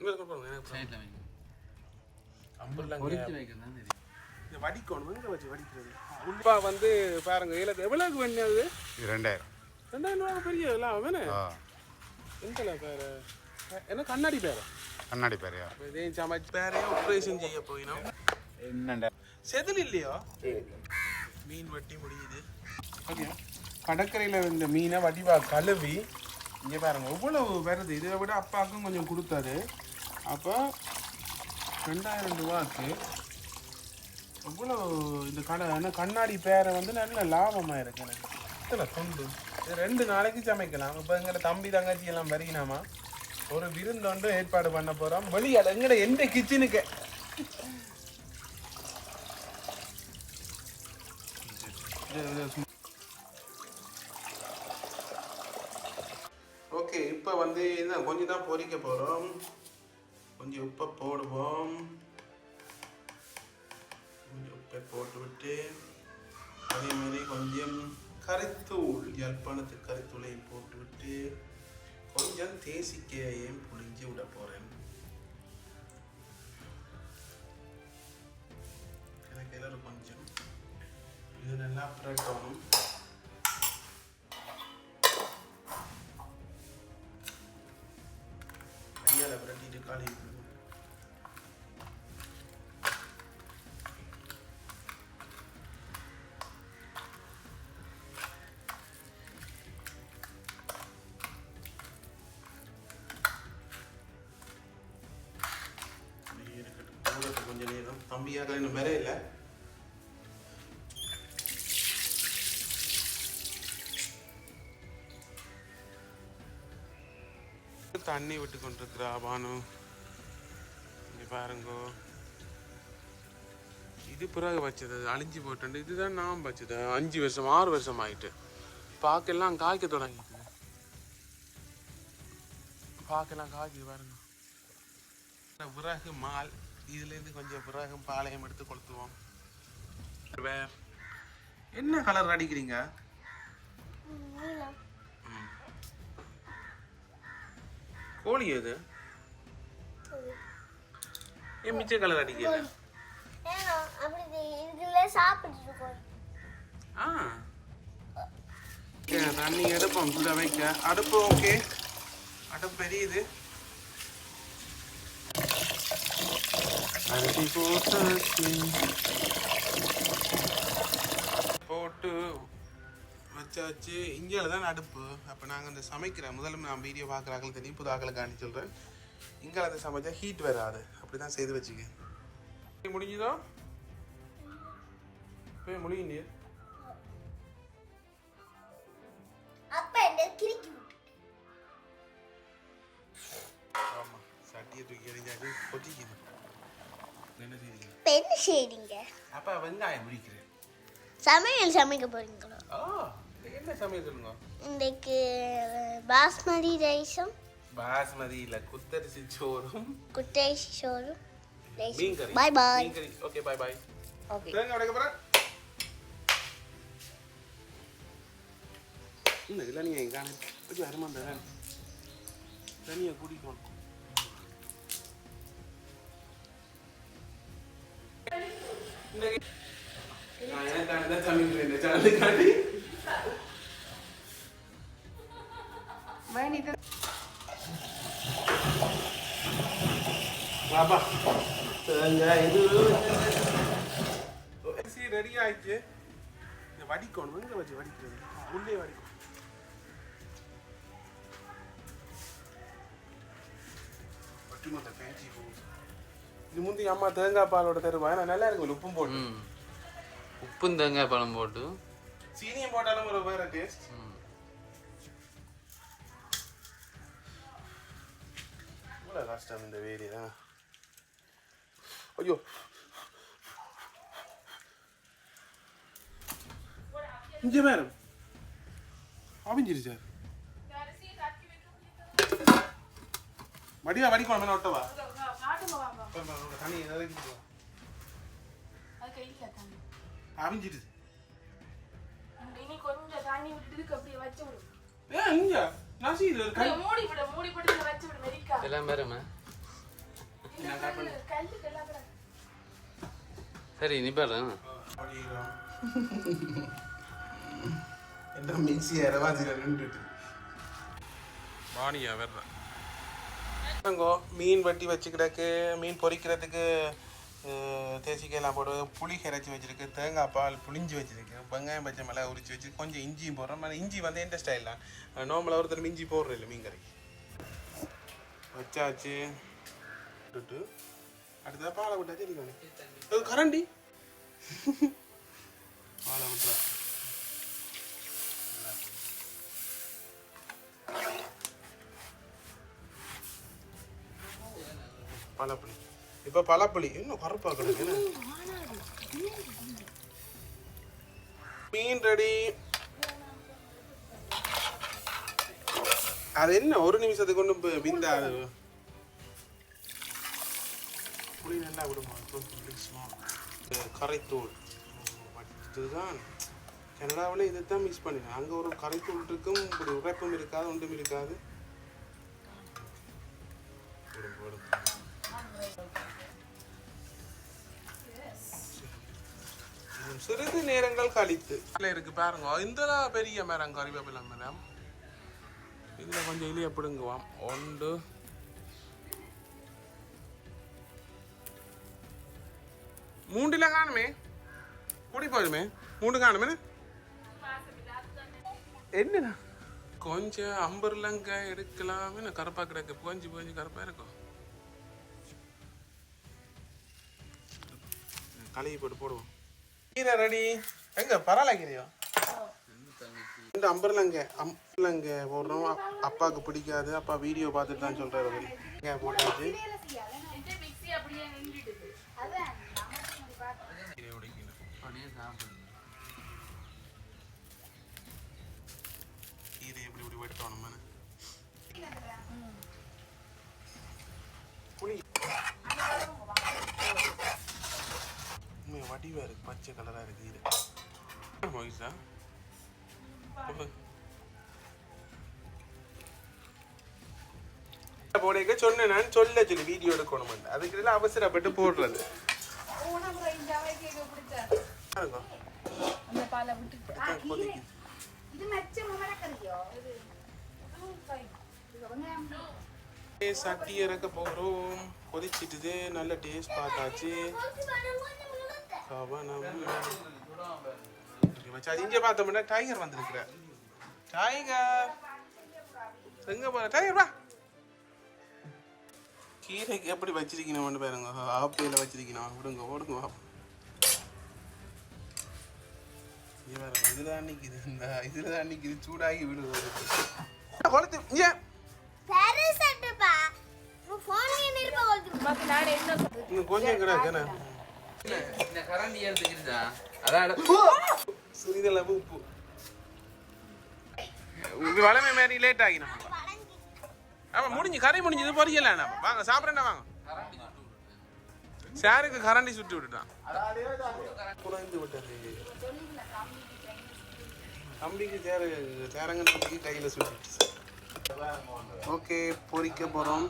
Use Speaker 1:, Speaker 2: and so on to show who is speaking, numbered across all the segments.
Speaker 1: இங்க பாருங்க எனக்கு
Speaker 2: சைடில் வைங்க.
Speaker 1: அம்பர்லாங்க
Speaker 2: பொறிச்சு வைக்கிறது தான் தெரியும்.
Speaker 1: இந்த வடிக்கணும் எங்க வச்சு வடிக்கிறது? உள்பா வந்து பாருங்க ஏலத்து எவ்வளவுக்கு வேண்டியது
Speaker 3: ரெண்டாயிரம்
Speaker 1: ரெண்டாயிரம் ரூபா பெரிய எல்லாம் வேணே
Speaker 3: ஆ.
Speaker 1: எந்தல பேரு? என்ன கண்ணாடி பேரு?
Speaker 3: கண்ணாடி பேரையா?
Speaker 1: இதையும் சமைச்சு பேரையும் ஆப்ரேஷன் செய்ய போயினோம்.
Speaker 3: என்னண்டா?
Speaker 1: செதில் இல்லையோ? மீன் வட்டி முடியுது. கடற்கரையில் இந்த மீனை வடிவா கழுவி இங்கே பாருங்க எவ்வளவு வருது? இதை விட அப்பாவுக்கும் கொஞ்சம் கொடுத்தாரு. அப்போ ரெண்டாயிரம் ரூபாய்க்கு எவ்வளோ இந்த கடை என்ன கண்ணாடி பேரை வந்து நல்ல லாபமாக இருக்கு எனக்கு. இத்தனை துண்டு? ரெண்டு நாளைக்கு சமைக்கலாம். இப்போ எங்களை தம்பி தங்கச்சி எல்லாம் வரினாமா ஒரு விருந்தொண்டு ஏற்பாடு பண்ண போகிறோம் வெளியால் எங்கட எந்த கிச்சனுக்கு ஓகே இப்போ வந்து இதான் கொஞ்சம் தான் பொரிக்க போகிறோம் கொஞ்சம் உப்பை போடுவோம். கொஞ்சம் உப்பை போட்டுவிட்டு அதே மாதிரி கொஞ்சம் கருத்தூள் யாழ்ப்பாணத்து கரித்தூளையும் போட்டுவிட்டு கொஞ்சம் தேசிக்கையையும் புளிஞ்சு விட போகிறேன் எனக்கு எல்லாரும் கொஞ்சம் இது நல்லா புரட்டணும். கையால் புரட்டிட்டு காலி கொஞ்சம் நேரம் தம்பியாக இல்லை. தண்ணி விட்டு கொண்டிருக்கிறா பானு. இங்கே பாருங்கோ. இது பிறகு வச்சது அழிஞ்சு போட்டு இதுதான் நான் வச்சது. அஞ்சு வருஷம் ஆறு வருஷம் ஆயிட்டு. பாக்கெல்லாம் காய்க்க தொடங்கிட்டு பாக்கெல்லாம் காய்க்குது பாருங்க. பிறகு மால் இதுலேருந்து கொஞ்சம் பிறகு பாளையம் எடுத்து கொளுத்துவோம். என்ன கலர் அடிக்கிறீங்க? ம். கோழி எது? ஏன் மிச்ச கலர் அடிக்கல? தண்ணி எடுப்போம் சுட வைக்க. அடுப்பு ஓகே அடுப்பு பெரியது. போட்டு வச்சாச்சு. இங்கேயில் தான் அடுப்பு அப்போ நாங்கள் இந்த சமைக்கிற முதல்ல நான் வீடியோ பார்க்குறாக்கள் தெரியும். புது ஆக்களுக்கு சொல்கிறேன் இங்கே அதை சமைச்சா ஹீட் வராது. அப்படி தான் செய்து வச்சுக்க. முடிஞ்சுதோ? போய் முடியுங்க சட்டியை தூக்கி எறிஞ்சாச்சு கொட்டிக்குது. என்ன செய்றீங்க?
Speaker 4: இப்ப என்ன செய்றீங்க?
Speaker 1: அப்பா வெங்காயம் பிடிக்கிறேன்
Speaker 4: சமையல் சமைக்க போறீங்களோ?
Speaker 1: ஆ இது என்ன சமையல் சொல்லுங்க?
Speaker 4: இன்றைக்கு பாஸ்மதி ரைஸும்
Speaker 1: பாஸ்மதி இல்ல குத்தரிசி சோறும்.
Speaker 4: குட்டை சோறும்
Speaker 1: மீன் கறி. மீன் ஓகே பாய் பாய்
Speaker 4: ஓகே
Speaker 1: தேங்க உடைக்க போறேன். இந்த இதில் நீங்கள் எங்கே தான் சமைக்கிறேன் இந்த சேனலுக்காண்டி பாப்பா ரெடி ஆயிடுச்சு இந்த வடிக்கணும் எங்க வச்சு வடிக்கிறது உள்ளே வடிக்கணும் ஒட்டுமொத்த ஃபேன்சி இது முந்தி அம்மா தேங்காய் பாலோட தருவா நான் நல்லா இருக்கும் உப்பும் போட்டு.
Speaker 2: உப்பும் தேங்காய் பழம் போட்டு.
Speaker 1: சீனியம் போட்டாலும் ஒரு வேற டேஸ்ட். இவ்வளோ கஷ்டம் இந்த வேலி தான். ஐயோ. இங்கே மேடம் அவிஞ்சிரு சார் வடிவா வடிக்கணும் ஒட்டவா தண்ணி
Speaker 5: இனி கொஞ்சம் தண்ணி விட்டுட்டு அப்படியே வச்சு விடு
Speaker 1: ஏன் இங்க நசி இது ஒரு கை
Speaker 5: மூடி விடு மூடி போட்டு இதை வச்சு விடு மெரிக்கா
Speaker 2: எல்லாம் பேருமா
Speaker 1: நான் கட் பண்ணி
Speaker 5: கல்லு கல்லா கிடக்கு.
Speaker 2: சரி நீ பாரு
Speaker 1: என்ன மிக்சி இரவாசியில் நின்றுட்டு வாணியா வர்றேன் அங்கோ மீன் வட்டி வச்சுக்கிடக்கு மீன் பொரிக்கிறதுக்கு தேசிக்காயெல்லாம் போட்டு புளி கரைச்சி வச்சிருக்கு தேங்காய் பால் புளிஞ்சு வச்சிருக்கு வெங்காயம் பச்சை மிளகா உரிச்சு வச்சு கொஞ்சம் இஞ்சியும் போடுறோம். ஆனால் இஞ்சி வந்து எந்த ஸ்டைல் தான் நார்மலாக ஒருத்தர் இஞ்சி போடுறோம் இல்லை மீன் கறிக்கு வச்சாச்சு. விட்டுட்டு அடுத்ததாக பாலை விட்டாச்சு கரண்டி. பாலை விட்டுறா. பலாப்புளி இப்போ பலாப்புளி இன்னும் கருப்பா கிடக்கு? என்ன? மீன் ரெடி அது என்ன? ஒரு நிமிஷத்துக்கு கொண்டு போய் விந்தா புளி நல்லா விடுமா? கரைத்தூள் இதுதான். கனடாவில் இதை தான் மிஸ் பண்ணினேன். அங்கே ஒரு கரைத்தூள் இருக்கும். இப்படி உரைப்பும் இருக்காது ஒன்றும் இருக்காது. சிறிது நேரங்கள் கழித்து. இருக்கு பாருங்க. இந்த பெரிய மரம் கறிவேப்பிலை மரம். இதுல கொஞ்சம் இலிய பிடுங்குவாம். ஒன்று. மூண்டில காணுமே? கூடி போயிருமே மூண்டு காணுமே என்ன கொஞ்சம் அம்பர்லங்க எடுக்கலாமே கருப்பா கிடக்கு. புகஞ்சு புகஞ்சு கருப்பா இருக்கும் கழுவி போட்டு போடுவோம். கீரை ரெடி எங்க பரவாயில்லைக்கிறியோ இந்த அம்பர்லங்க அம்பர்லங்க போடுறோம். அப்- அப்பாவுக்கு பிடிக்காது. அப்பா வீடியோ பார்த்துட்டு தான் சொல்றாரு. இங்க போட்டாச்சு. கீரை எப்படி இப்படி வெட்டணும் மேலே புளி உண்மையா வடிவா இருக்கு பச்சை கலரா இருக்கு இது மொய்ஸா போடைக்க சொன்னேன் நான் சொல்ல சொல்லி வீடியோ எடுக்கணும் அதுக்கு எல்லாம் அவசரப்பட்டு போடுறது. சட்டி இறக்க போகிறோம் கொதிச்சிட்டுது. நல்ல டேஸ்ட் பார்த்தாச்சு. இங்க பார்த்தோம்னா டைகர் வந்திருக்கிற. டைகர் எங்க போற? டைகர் வா. கீரைக்கு எப்படி வச்சிருக்கணும் பாருங்க. ஆப்பையில் வச்சிருக்கணும். விடுங்க ஓடுங்க வா. இங்க பாருங்க, இதுல தான் நிக்குது. இந்த இதுல தான் நிக்குது. சூடாகி விடுவது கொளுத்து. இங்க. கொஞ்சம் என்ன?
Speaker 2: இந்த கரண்டி எடுத்துக்கிட்டா அதான்
Speaker 1: சிறிதளவு உப்பு வளமை மாதிரி லேட் ஆகினா ஆமா முடிஞ்சு கரை முடிஞ்சது பொரியல நம்ம வாங்க சாப்பிட்றேன் வாங்க சாருக்கு கரண்டி சுட்டு விட்டுட்டான் குறைந்து விட்டது தம்பிக்கு சேர சேரங்க தம்பிக்கு கையில் சுட்டுச்சு ஓகே பொறிக்க போகிறோம்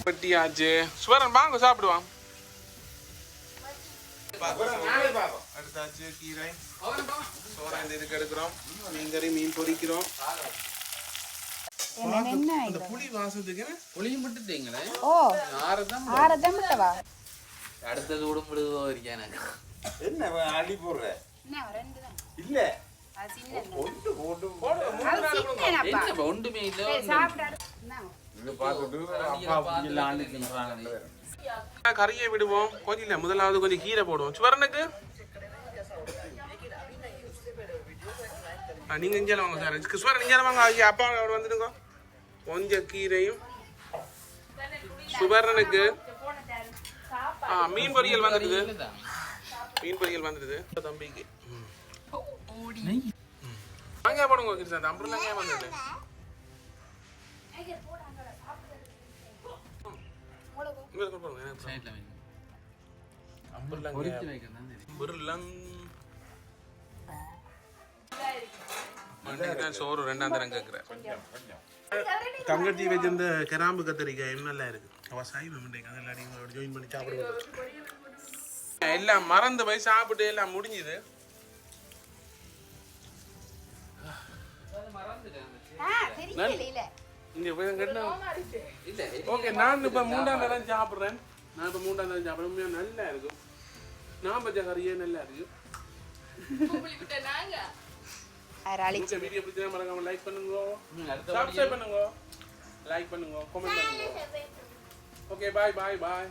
Speaker 1: பட்டியாச்சு சுவரன் வாங்க சாப்பிடுவான் அடுத்தாச்சு கீரை சோறா இந்த இதுக்கு எடுக்கிறோம் மீன் கறி மீன் பொரிக்கிறோம் அந்த புளி வாசத்துக்கு?
Speaker 2: புளியும் விட்டுட்டீங்களே ஆறதான்
Speaker 5: ஆறதான் விட்டவா
Speaker 2: அடுத்தது உடம்புடுவோ இருக்கேன் எனக்கு.
Speaker 3: என்ன அள்ளி போடுற?
Speaker 5: என்ன ரெண்டு தான்.
Speaker 3: இல்ல. ஒன்று போட்டு.
Speaker 2: என்ன ஒன்றுமே இல்லை
Speaker 1: கறியை விடுவோம். கொஞ்சம் இல்லை முதலாவது கொஞ்சம் கீரை போடுவோம். சுவரனுக்கு? நீங்க இங்கே வாங்க சார். சுவரன் இங்கே வாங்க. ஐயா அப்பா அவர் வந்துடுங்க. கொஞ்சம் கீரையும். சுவரனுக்கு ஆ மீன் பொரியல் வந்துடுது. மீன் பொரியல் வந்துடுது. தம்பிக்கு. அங்கே போடுங்க கிருஷ்ணா. அம்புலாம் வந்துடுது.
Speaker 2: சைட்ல
Speaker 1: சோறு ரெண்டாம் தரம் கேட்குறேன் தங்கச்சி வச்சிருந்த கிராம்பு கத்திரிக்காய் நல்லா இருக்கு. அவ சைவம் இன்றைக்கு அதில் அடிங்க ஜாயின் பண்ணி சாப்பிடுவோம் எல்லாம் மறந்து போய் சாப்பிட்டு எல்லாம் முடிஞ்சுது.
Speaker 5: ஆ தெரியல இல்ல.
Speaker 1: இங்க போய் கேட்டா
Speaker 2: இல்ல
Speaker 1: ஓகே நான் இப்ப மூன்றாம் தரம் சாப்பிடுறேன். நான் இப்ப மூன்றாம் தரம் சாப்பிடுறேன். உண்மையா நல்லா இருக்கும் நான் பச்சை கறியே நல்லா இருக்கு.
Speaker 5: அராளி
Speaker 1: இந்த வீடியோ பிடிச்சா மறக்காம லைக் பண்ணுங்க. சப்ஸ்கிரைப் பண்ணுங்க. லைக் பண்ணுங்க. கமெண்ட் பண்ணுங்க. ஓகே பாய் பாய் பாய்